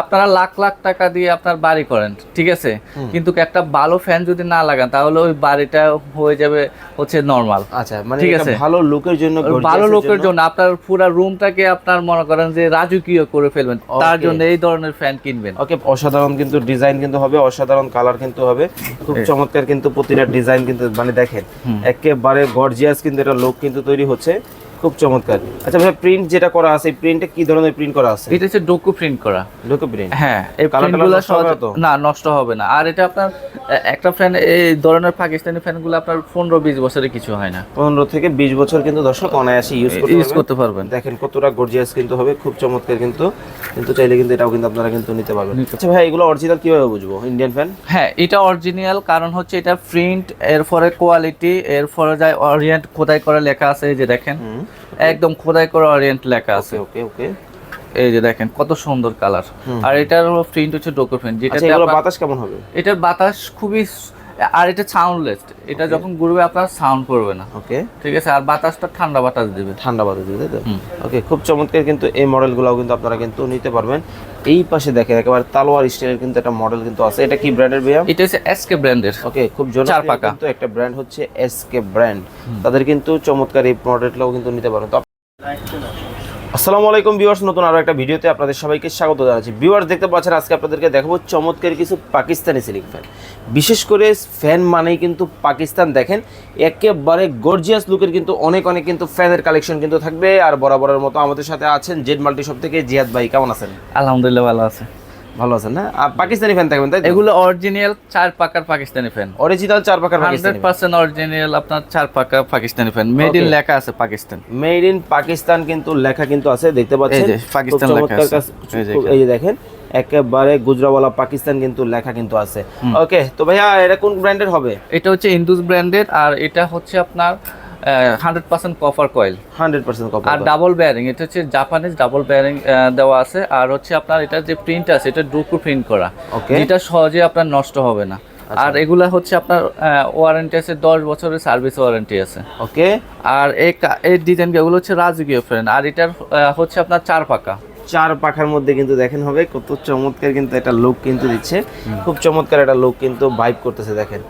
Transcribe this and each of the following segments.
আপনারা লাখ লাখ টাকা দিয়ে আপনার বাড়ি করেন ঠিক আছে? কিন্তু একটা ভালো ফ্যান যদি না লাগান তাহলে ওই বাড়িটা হয়ে যাবে হচ্ছে নর্মাল আচ্ছা মানে ঠিক আছে। ভালো লুকের জন্য ভালো লোকের জন্য? আপনার পুরো রুমটাকে আপনার মনে করেন যে রাজকীয় করে ফেলবেন তার জন্য এই ধরনের ফ্যান কিনবেন। ওকে অসাধারণ কিন্তু ডিজাইন কিন্তু হবে অসাধারণ কালার কিন্তু হবে খুব চমৎকার কিন্তু প্রতিটা ডিজাইন কিন্তু মানে দেখেন একেবারে গর্জিয়াস কিন্তু এটা লোক কিন্তু তৈরি হচ্ছে। খুব চমৎকার। আচ্ছা ভাই প্রিন্ট যেটা করা আছে প্রিন্টে কি ধরনের প্রিন্ট করা আছে? এটা হচ্ছে ডোকু প্রিন্ট করা। লোক প্রিন্ট হ্যাঁ এই প্রিন্টগুলো হবে না নষ্ট হবে না। আর এটা আপনার একটা ফ্যান এই ধরনের পাকিস্তানি ফ্যানগুলো আপনার পনেরো বিশ বছরে কিছু হয় না। পনেরো থেকে বিশ বছর কিন্তু দর্শক অনায়াসে ইউজ করতে ইউজ করতে পারবেন। দেখেন কতটা গর্জিয়াস কিন্তু হবে খুব চমৎকার কিন্তু। কিন্তু চাইলে কিন্তু এটাও কিন্তু আপনারা কিন্তু নিতে পারবেন। আচ্ছা ভাই এগুলো অরিজিনাল কীভাবে বুঝব? ইন্ডিয়ান ফ্যান হ্যাঁ এটা অরিজিনাল কারণ হচ্ছে এটা প্রিন্ট এর এরপরে কোয়ালিটি এরপরে যায় অরিয়েন্ট খোদাই করে লেখা আছে এই যে দেখেন। একদম খোদাই করা অরিয়েন্ট লেখা আছে। ওকে ওকে এই যে দেখেন কত সুন্দর কালার আর এটার প্রিন্ট হচ্ছে ডোকো প্রিন্ট আপনার- বাতাস কেমন হবে? এটার বাতাস খুবই আর এটা সাউন্ডলেস এটা যখন ঘুরবে আপনার সাউন্ড করবে না। ওকে ঠিক আছে? আর বাতাসটা ঠান্ডা বাতাস দিবে। ঠান্ডা বাতাস দিবে তাই তো? ওকে খুব চমৎকার কিন্তু এই মডেলগুলোও কিন্তু আপনারা কিন্তু নিতে পারবেন। এই পাশে দেখেন একেবারে তালোয়ার স্টাইলের কিন্তু একটা মডেল কিন্তু আছে। এটা কি ব্র্যান্ডের ভাইয়া? এটা হচ্ছে এসকে ব্র্যান্ডের ওকে খুব চার জনপ্রিয় পাকা। কিন্তু একটা ব্র্যান্ড হচ্ছে এসকে ব্র্যান্ড তাদের কিন্তু চমৎকার এই মডেলটাও কিন্তু নিতে পারেন তো আসসালামু আলাইকুম ভিউয়ার্স, নতুন আরও একটা ভিডিওতে আপনাদের সবাইকে স্বাগত জানাচ্ছি। ভিউয়ার্স, দেখতে পাচ্ছেন, আজকে আপনাদেরকে দেখাবো চমৎকার কিছু পাকিস্তানি সিলিং ফ্যান। বিশেষ করে ফ্যান মানেই কিন্তু পাকিস্তান, দেখেন, একেবারে গর্জিয়াস লুকের কিন্তু অনেক অনেক কিন্তু ফ্যানের কালেকশন কিন্তু থাকবে। আর বরাবরের মতো আমাদের সাথে আছেন জেড মাল্টি শপ থেকে জিয়াদ ভাই, কেমন আছেন? আলহামদুলিল্লাহ, ভালো আছে। ভালো আছেন না? আর পাকিস্তানি ফ্যান থাকবেন তাই এগুলো অরিজিনাল চার পাকার পাকিস্তানি ফ্যান অরিজিনাল চার পাকার পাকিস্তানি পার্সেন্ট অরিজিনাল আপনার চার পাকা পাকিস্তানি ফ্যান মেড ইন লেখা আছে পাকিস্তান। মেড ইন পাকিস্তান কিন্তু লেখা কিন্তু আছে দেখতে পাচ্ছেন? এই যে, পাকিস্তান লেখা আছে। এই যে দেখেন একেবারে গুজরাওয়ালা পাকিস্তান কিন্তু লেখা কিন্তু আছে। ওকে তো ভাইয়া এটা কোন ব্র্যান্ডের হবে? এটা হচ্ছে ইন্দুস ব্র্যান্ডেড আর এটা হচ্ছে আপনার hundred percent copper coil hundred percent copper আর ডাবল বেয়ারিং এটা হচ্ছে জাপানিজ ডাবল বেয়ারিং দেওয়া আছে। আর হচ্ছে আপনার এটা যে প্রিন্ট আছে এটা ডুকু প্রিন্ট করা. যেটা সহজে আপনার নষ্ট হবে না। আর এগুলা হচ্ছে আপনার ওয়ারেন্টি আছে দশ বছরের সার্ভিস ওয়ারেন্টি আছে। ওকে আর এই ডিজাইন এগুলো হচ্ছে রাজকীয় ফ্রেন্ড আর এটার হচ্ছে আপনার চার পাকা। চার পাখার মধ্যে কিন্তু দেখেন হবে কত চমৎকার কিন্তু একটা লুক কিন্তু দিচ্ছে। খুব চমৎকার একটা লুক কিন্তু ভাইব করতেছে দেখেন।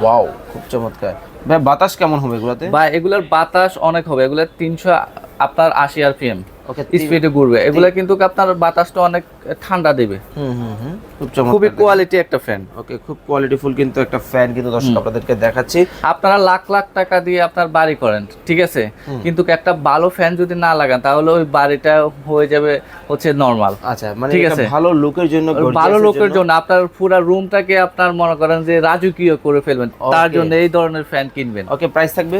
ওয়াও খুব চমৎকার। ভাই, বাতাস কেমন হবে এগুলাতে? ভাই, এগুলার বাতাস অনেক হবে। এগুলা তিনশো আপনার আশি আর পিএম ওকে স্পিডে ঘুরবে। এগুলো কিন্তু আপনার বাতাসটা অনেক ঠান্ডা দেবে। হুম হুম খুবই কোয়ালিটি একটা ফ্যান ওকে খুব কোয়ালিটিফুল কিন্তু একটা ফ্যান কিন্তু দর্শক আপনাদেরকে দেখাচ্ছি। আপনারা লাখ লাখ টাকা দিয়ে আপনার বাড়ি করেন ঠিক আছে? কিন্তু একটা ভালো ফ্যান যদি না লাগান তাহলে ওই বাড়িটা হয়ে যাবে হচ্ছে নরমাল আচ্ছা মানে ঠিক আছে। ভালো লুকের জন্য ভালো লোকের জন্য। আপনার পুরো রুমটাকে আপনার মনে করেন যে রাজকীয় করে ফেলবেন। তার জন্য এই ধরনের ফ্যান কিনবেন। ওকে প্রাইস থাকবে?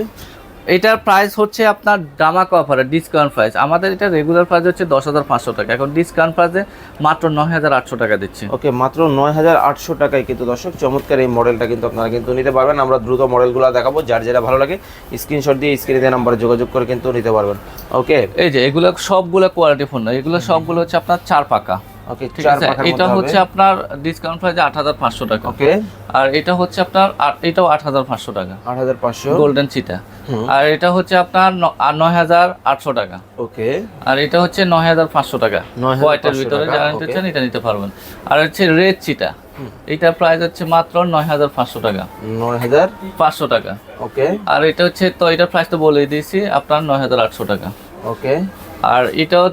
এটার প্রাইস হচ্ছে আপনার দামাক অফারে ডিসকাউন্ট প্রাইস আমাদের এটা রেগুলার প্রাইস হচ্ছে দশ হাজার পাঁচশো টাকা। এখন ডিসকাউন্ট প্রাইসে মাত্র নয় হাজার আটশো টাকা দিচ্ছি। ওকে মাত্র নয় হাজার আটশো টাকায় কিন্তু দর্শক চমৎকার এই মডেলটা কিন্তু আপনারা কিন্তু নিতে পারবেন। আমরা দ্রুত মডেলগুলো দেখাবো যার যেটা ভালো লাগে স্ক্রিনশট দিয়ে স্ক্রিনে দিয়ে নাম্বারে যোগাযোগ করে কিন্তু নিতে পারবেন। ওকে? এই যে এগুলো সবগুলো কোয়ালিটি ফোন না এগুলো সবগুলো হচ্ছে আপনার চার পাকা। ওকে ঠিক আছে এটা হচ্ছে আপনার ডিসকাউন্ট প্রাইসে আট হাজার পাঁচশো টাকা। ওকে আর এটা হচ্ছে আপনার এটাও আট হাজার পাঁচশো টাকা। আট হাজার পাঁচশো। গোল্ডেন চিটা আর এটা হচ্ছে আপনার ন- আর নয় হাজার আটশো টাকা। ওকে আর এটা হচ্ছে নয় হাজার পাঁচশো টাকা। হোয়াইটের ভিতরে যারা নিতে চান এটা নিতে পারবেন। আর হচ্ছে রেড চিটা এটার প্রাইস হচ্ছে মাত্র নয় হাজার পাঁচশো টাকা। নয় হাজার। পাঁচশো টাকা। ওকে আর এটা হচ্ছে তো এটার প্রাইস তো বলে দিয়েছি আপনার নয় হাজার আটশো টাকা। ওকে আর এটাও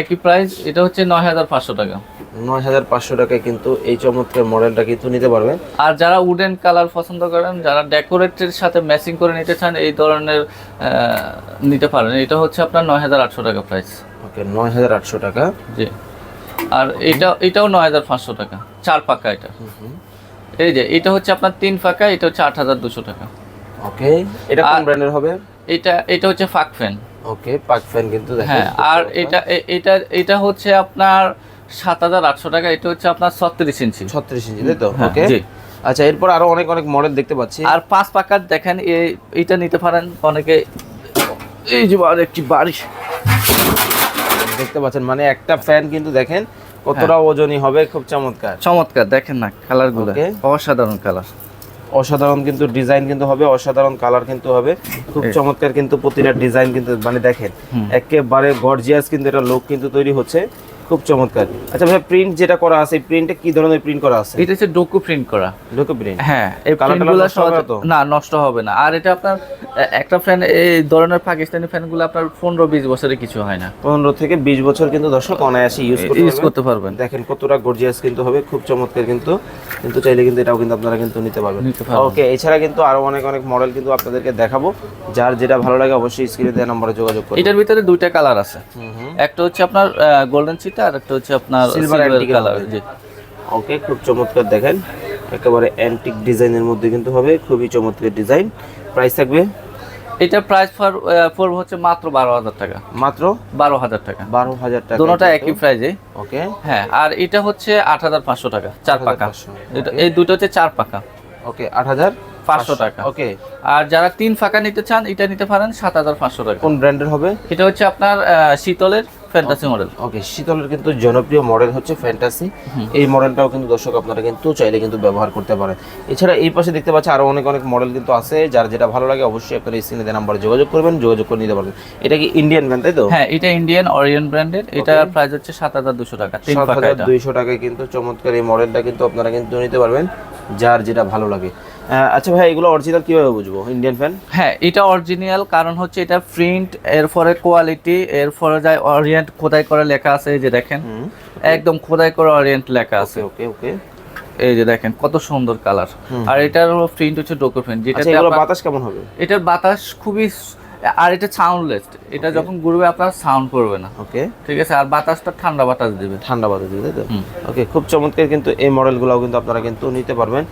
একই প্রাইস এটা হচ্ছে নয় হাজার পাঁচশো টাকা। নয় হাজার পাঁচশো টাকায় কিন্তু এই চমৎকার মডেলটা কিন্তু নিতে পারবেন। আর যারা উডেন কালার পছন্দ করেন যারা ডেকোরেটের সাথে ম্যাচিং করে নিতে চান এই ধরনের নিতে পারেন। এটা হচ্ছে আপনার নয় হাজার আটশো টাকা প্রাইস ওকে নয় হাজার আটশো টাকা। জি। আর এটা এটাও নয় হাজার পাঁচশো টাকা চার পাকা এটা। এই যে এটা হচ্ছে আপনার তিন পাকা এটা হচ্ছে আট হাজার দুশো টাকা। ওকে এটা কোন ব্র্যান্ডের হবে? এটা এটা হচ্ছে ফাক ফ্যান ওকে পাক ফ্যান কিন্তু হ্যাঁ আর এটা এটা এটা হচ্ছে আপনার সাত হাজার আটশো টাকা এটা হচ্ছে আপনার ছত্রিশ ইঞ্চি। ছত্রিশ ইঞ্চি তাই তো? হ্যাঁ, ওকে। আচ্ছা এরপর আরও অনেক অনেক মডেল দেখতে পাচ্ছি। আর পাঁচ পাকার দেখেন এই- এইটা নিতে পারেন অনেকে এই যে আর একটি বাড়ি দেখতে পাচ্ছেন মানে একটা ফ্যান কিন্তু দেখেন কতটা হ্যাঁ। ওজনই হবে খুব চমৎকার। চমৎকার দেখেন না কালারগুলো অসাধারণ কালার অসাধারণ কিন্তু ডিজাইন কিন্তু হবে অসাধারণ কালার কিন্তু হবে। খুব চমৎকার কিন্তু প্রতিটা ডিজাইন কিন্তু মানে দেখেন একেবারে গর্জিয়াস কিন্তু এটা লোক কিন্তু তৈরি হচ্ছে। খুব চমৎকার। আচ্ছা ভাই প্রিন্ট যেটা করা আছে এই প্রিন্টে কি ধরনের প্রিন্ট করা আছে? এটা হচ্ছে ডোকু প্রিন্ট করা। লোকো প্রিন্ট হ্যাঁ এই প্রিন্টগুলো না নষ্ট হবে না। আর এটা আপনার একটা ফ্যান এই ধরনের পাকিস্তানি ফ্যানগুলো আপনার পনেরো বিশ বছরে কিছু হয় না। পনেরো থেকে বিশ বছর কিন্তু দর্শক অনায়াসে ইউজ করতে ইউজ করতে পারবেন। দেখেন কতটা গর্জিয়াস কিন্তু হবে খুব চমৎকার কিন্তু। কিন্তু চাইলে কিন্তু এটাও কিন্তু আপনারা কিন্তু নিতে পারবেন। ওকে এছাড়া কিন্তু আরও অনেক অনেক মডেল কিন্তু আপনাদেরকে দেখাবো। যার যেটা ভালো লাগে অবশ্যই স্ক্রিনে দেওয়া নম্বরে যোগাযোগ করুন। এটার ভিতরে দুইটা কালার আছে। একটা হচ্ছে আপনার গোল্ডেন চিটা আর একটা হচ্ছে আপনার সিলভার কালার জি। ওকে খুব চমৎকার দেখেন। একেবারে অ্যান্টিক ডিজাইনের মধ্যে কিন্তু হবে খুবই চমৎকার ডিজাইন প্রাইস থাকবে? এটা প্রাইস ফর পড়বে হচ্ছে মাত্র বারো হাজার টাকা। মাত্র? বারো হাজার টাকা। বারো হাজার টাকা দুটোটা একই প্রাইজে ওকে হ্যাঁ আর এটা হচ্ছে আট হাজার পাঁচশো টাকা চার পাকা। এটা এই দুটো হচ্ছে চার পাকা। ওকে আট হাজার? পাঁচশো টাকা। ওকে। আর যারা তিন ফাঁকা নিতে চান এটা নিতে পারেন সাত হাজার পাঁচশো টাকা। কোন ব্র্যান্ডের হবে? এটা হচ্ছে আপনার শীতলের ফ্যান্টাসি মডেল ওকে শীতলের কিন্তু জনপ্রিয় মডেল হচ্ছে ফ্যান্টাসি এই মডেলটাও কিন্তু দর্শক আপনারা কিন্তু চাইলে কিন্তু ব্যবহার করতে পারেন। এছাড়া এই পাশে দেখতে পাচ্ছি আরও অনেক অনেক মডেল কিন্তু আছে। যার যেটা ভালো লাগে অবশ্যই আপনারা এই স্ক্রিনে নাম্বারে যোগাযোগ করবেন যোগাযোগ করে নিতে পারবেন। এটা কি ইন্ডিয়ান ব্র্যান্ড তাই তো? হ্যাঁ এটা ইন্ডিয়ান অরিয়েন্ট ব্র্যান্ডের এটার প্রাইস হচ্ছে সাত হাজার দুশো টাকা সাত হাজার দুইশো টাকায় কিন্তু চমৎকার এই মডেলটা কিন্তু আপনারা কিন্তু নিতে পারবেন যার যেটা ভালো লাগে। আচ্ছা ভাই এগুলো অরিজিনাল কীভাবে বুঝব? ইন্ডিয়ান ফ্যান হ্যাঁ এটা অরিজিনাল কারণ হচ্ছে এটা প্রিন্ট এরপরে কোয়ালিটি এরপরে যায় অরিয়েন্ট খোদাই করে লেখা আছে এই যে দেখেন। একদম খোদাই করে অরিয়েন্ট লেখা আছে। ওকে ওকে এই যে দেখেন কত সুন্দর কালার আর এটার প্রিন্ট হচ্ছে ডোকো প্রিন্ট যেটাতে বাতাস কেমন হবে? এটার বাতাস খুবই আর এটা সাউন্ডলেস এটা যখন ঘুরবে আপনার সাউন্ড করবে না। ওকে ঠিক আছে আর বাতাসটা ঠান্ডা বাতাস দিবে। ঠান্ডা বাতাস দিবে তো? ওকে খুব চমৎকার কিন্তু এই মডেলগুলোও কিন্তু আপনারা কিন্তু নিতে পারবেন।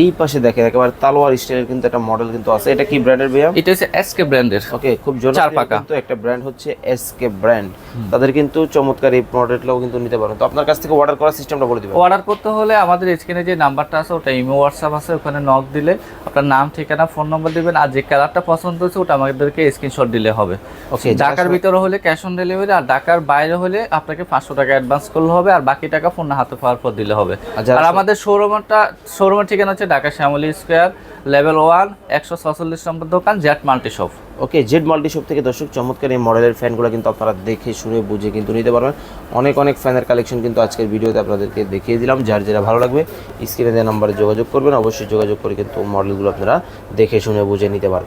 এই পাশে দেখেন একেবারে তালোয়ার স্টাইলের কিন্তু একটা মডেল কিন্তু আছে। এটা কি ব্র্যান্ডের ভাইয়া? এটা হচ্ছে এসকে ব্র্যান্ডের ওকে খুব জনপ্রিয়। কিন্তু একটা ব্র্যান্ড হচ্ছে এসকে ব্র্যান্ড তাদের কিন্তু চমৎকার এই মডেলটাও কিন্তু নিতে পারবেন। তো আপনার কাছ থেকে অর্ডার করার সিস্টেমটা বলে দিবেন। অর্ডার করতে হলে আমাদের স্ক্রিনে যে নাম্বারটা আছে ওটা ইমো হোয়াটসঅ্যাপ আছে ওখানে নক দিলে আপনার নাম ঠিকানা ফোন নম্বর দিবেন আর যে কালারটা পছন্দ হচ্ছে ওটা আমাদেরকে স্ক্রিনশট দিলে হবে। ওকে ঢাকার ভিতরে হলে ক্যাশ অন ডেলিভারি আর ঢাকার বাইরে হলে আপনাকে পাঁচশো টাকা অ্যাডভান্স করলে হবে আর বাকি টাকা ফোন হাতে পাওয়ার পর দিলে হবে। আর আমাদের শোরুমটা শোরুমের ঠিকানা হচ্ছে Dhaka Shyamoli square, level one, একশো ছচল্লিশ নম্বর দোকান Z multi shop okay, Z multi shop থেকে দর্শক, চমৎকার এই মডেলের ফ্যানগুলো কিন্তু আপনারা দেখে শুনে, বুঝে কিন্তু নিতে পারবেন। অনেক অনেক ফ্যানের কালেকশন কিন্তু আজকের ভিডিওতে আপনাদেরকে দেখিয়ে দিলাম। যার যেটা ভালো লাগবে স্ক্রিনে দেওয়া নাম্বারে যোগাযোগ করবেন। অবশ্যই যোগাযোগ করে কিন্তু মডেলগুলো আপনারা দেখে শুনে, বুঝে নিতে পারবেন।